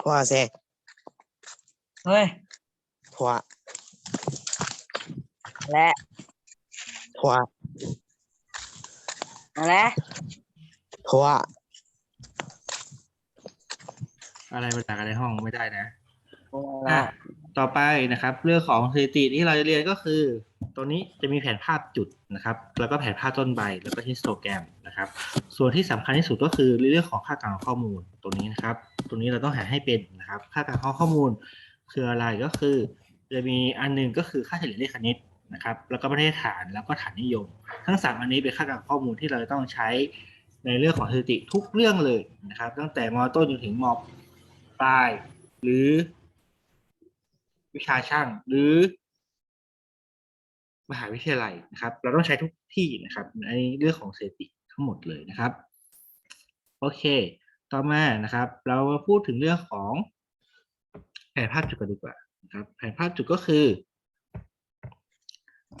ถั่วเซเฮ้ยถั่วและถั่วอะไรถั่วอะไรมาจากอะไรห้องไม่ได้นะอะไรอะ ต่อไปนะครับ เรื่องของสถิติที่เราจะเรียนก็คือ ตัวนี้จะมีแผนภาพจุดนะครับ แล้วก็แผนภาพต้นใบ แล้วก็ฮิสโตแกรมนะครับ ส่วนที่สำคัญที่สุดก็คือเรื่องของค่ากลารข้อมูลตัวนี้นะครับ ตัวนี้เราต้องหาให้เป็นนะครับ ค่ากลารข้อมูลคืออะไรก็คือ จะมีอันหนึงก็คือค่าเฉลี่ยเลขคณิตนะครับ แล้วก็ประเภทฐาน แล้วก็ฐานนิยม ทั้งสามอันนี้เป็นค่ากลารข้อมูลที่เราจะต้องใช้ในเรื่องของสถิติทุกเรื่องเลยนะครับ ตั้งแต่มต้นจนถึงมปลาย หรือ วิชาช่างหรือ มหาวิทยาลัยนะครับ เราต้องใช้ทุกที่นะครับในเรื่องของสถิติทั้งหมดเลยนะครับ โอเค ต่อมานะครับ เรามาพูดถึงเรื่องของแผนภาพจุดกันดีกว่านะครับแผนภาพจุดก็คือ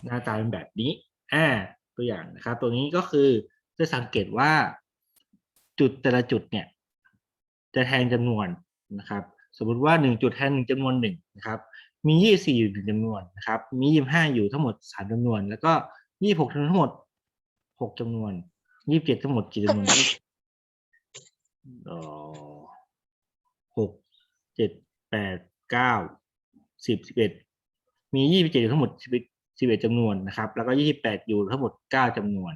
หน้าตาเป็นแบบนี้อ่าตัวอย่างนะครับ ตัวนี้ก็คือจะสังเกตว่าจุดแต่ละจุดเนี่ย จะแทนจำนวนนะครับ สมมติว่าหนึ่งจุดแทนหนึ่งจำนวนหนึ่งนะครับ มียี่สี่อยู่หนึ่งจำนวนนะครับ มียี่ห้าอยู่ทั้งหมดสามจำนวน แล้วก็ยี่หกทั้งหมดหกจำนวนยี่สิบเจ็ดทั้งหมดกี่จำนวนอ๋อหกเจ็ดแปดเก้าสิบสิบเอ็ดมียี่สิบเจ็ดอยู่ทั้งหมดสิบสิบเอ็ดจำนวนนะครับ แล้วก็ยี่สิบแปดอยู่ทั้งหมดเก้าจำนวน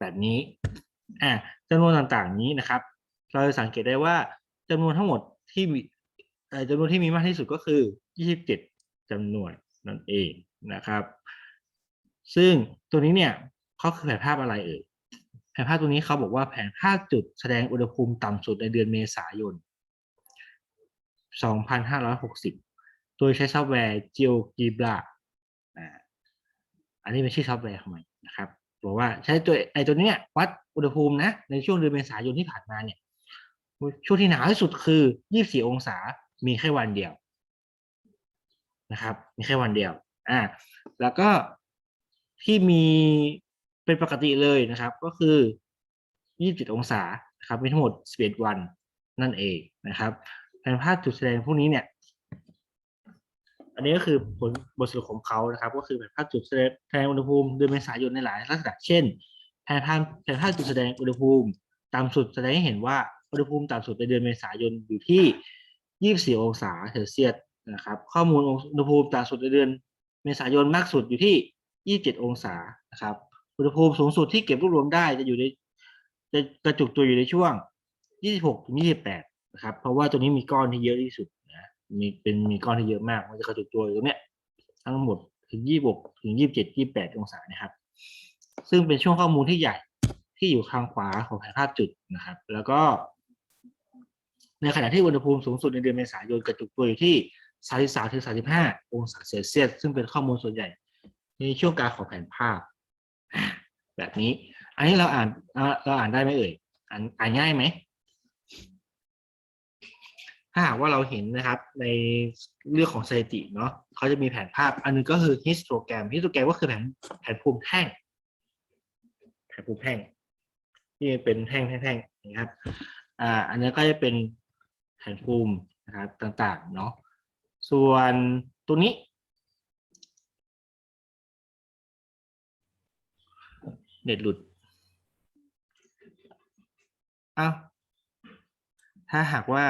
แบบนี้อะจำนวนต่างๆนี้นะครับ เราจะสังเกตได้ว่าจำนวนทั้งหมดที่มีจำนวนที่มีมากที่สุดก็คือ 27จำนวนนั่นเองนะครับ ซึ่งตัวนี้เนี่ยเขาคือแผนภาพอะไรเอ่ยแผนภาพตัวนี้เขาบอกว่าแผนภาพจุดแสดงอุณหภูมิต่ำสุดในเดือนเมษายน 2560 โดยใช้ซอฟต์แวร์ GeoGebra อ่าอันนี้เป็นชื่อซอฟต์แวร์ของมันนะครับบอกว่าใช้ตัวไอ้ตัวเนี้ยวัดอุณหภูมินะในช่วงเดือนเมษายนที่ผ่านมาเนี่ยช่วงที่หนาวที่สุดคือ 24 องศา มีแค่วันเดียว นะครับ มีแค่วันเดียวอ่าแล้วก็ที่มีเป็นปกติเลยนะครับ ก็คือ 27 องศานะครับ มีทั้งหมด 11 วันนั่นเองนะครับแผนภาพจุดแสดงพวกนี้เนี่ย อันนี้ก็คือผลบทสรุปของเขานะครับ ก็คือแผนภาพจุดแสดงแสดงอุณหภูมิเดือนเมษายนในหลายลักษณะเช่นแผนภาพแผนภาพจุดแสดงอุณหภูมิต่ำสุดแสดงให้เห็นว่าอุณหภูมิต่ำสุดในเดือนเมษายนอยู่ที่ 24 องศาเซลเซียส นะครับข้อมูลอุณหภูมิต่ำสุดในเดือนเมษายนมากสุดอยู่ที่ 27 องศานะครับอุณหภูมิสูงสุดที่เก็บรวบรวมได้จะอยู่ในจะกระจุกตัวอยู่ในช่วง 26ถึง28 นะครับ เพราะว่าตัวนี้มีก้อนที่เยอะที่สุดนะมีเป็นมีก้อนที่เยอะมากมันจะกระจุกตัวอยู่ตรงเนี้ยทั้งหมดถึง 26 ถึง 27 28 องศานะครับ ซึ่งเป็นช่วงข้อมูลที่ใหญ่ที่อยู่ทางขวาของแผนภาพจุดนะครับ แล้วก็ ในขณะที่อุณหภูมิสูงสุดในเดือนเมษายนกระจุกตัวอยู่ที่ 33ถึง35 องศาเซลเซียส ซึ่งเป็นข้อมูลส่วนใหญ่ ในช่วงกลางของแผนภาพ แบบนี้ อันนี้เราอ่านเราอ่านได้ไหมเอ่ย อ่านอ่านง่ายไหม ถ้าหากว่าเราเห็นนะครับ ในเรื่องของสถิติเนาะเขาจะมีแผนภาพ อันหนึงก็คือฮิสโตแกรมฮิสโตแกรมก็คือแผนแผนภูมิแท่ง แผนภูมิแท่งที่เป็นแท่งแท่งๆนะครับ อ่า อันนี้ก็จะเป็นแผนภูมินะครับต่างๆ เนาะ ส่วนตัวนี้ เน็ตหลุดอ้าวถ้าหากว่า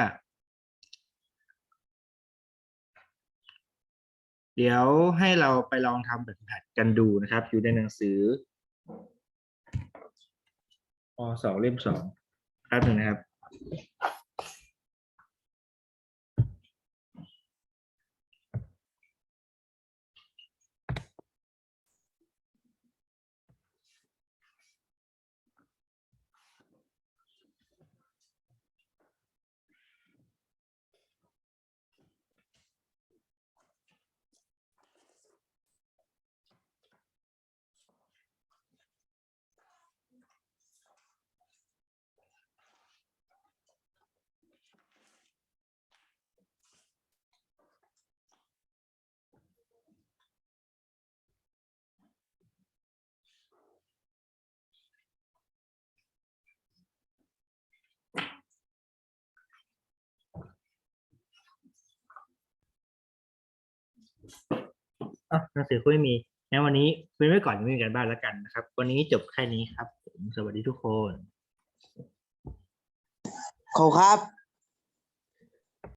เดี๋ยวให้เราไปลองทำแบบฝึกหัดกันดูนะครับ อยู่ในหนังสือปสองเล่มสองแป๊บหนึ่งนะครับ อะหนังสือคุณไม่มีงั้นวันนี้เป็นไว้ก่อนยังไม่มีการบ้านแล้วกันนะครับ วันนี้จบแค่นี้ครับผมสวัสดีทุกคน ขอบคุณครับ